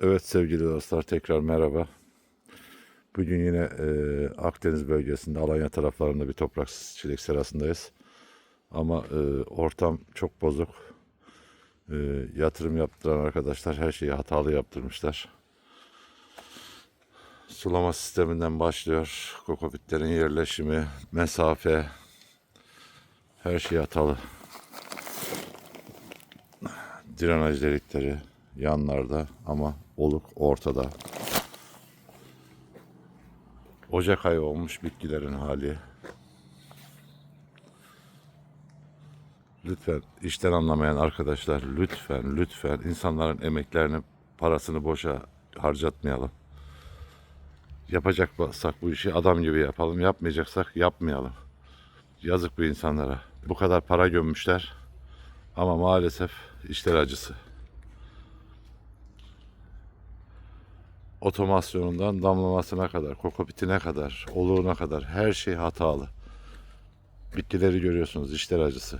Evet sevgili dostlar tekrar merhaba. Bugün yine e, Akdeniz bölgesinde Alanya taraflarında bir toprak çilek serasındayız. Ama e, ortam çok bozuk. E, yatırım yaptıran arkadaşlar her şeyi hatalı yaptırmışlar. Sulama sisteminden başlıyor. Kokopitlerin yerleşimi, mesafe, her şey hatalı. Drenaj delikleri yanlarda ama oluk ortada. Ocak ayı olmuş bitkilerin hali. Lütfen işten anlamayan arkadaşlar lütfen lütfen insanların emeklerini parasını boşa harcatmayalım. Yapacaksak bu işi adam gibi yapalım. Yapmayacaksak yapmayalım. Yazık bu insanlara. Bu kadar para gömmüşler. Ama maalesef işler acısı. Otomasyonundan damlamasına kadar, kokopitine kadar, oluğuna kadar her şey hatalı. Bitkileri görüyorsunuz, işler acısı.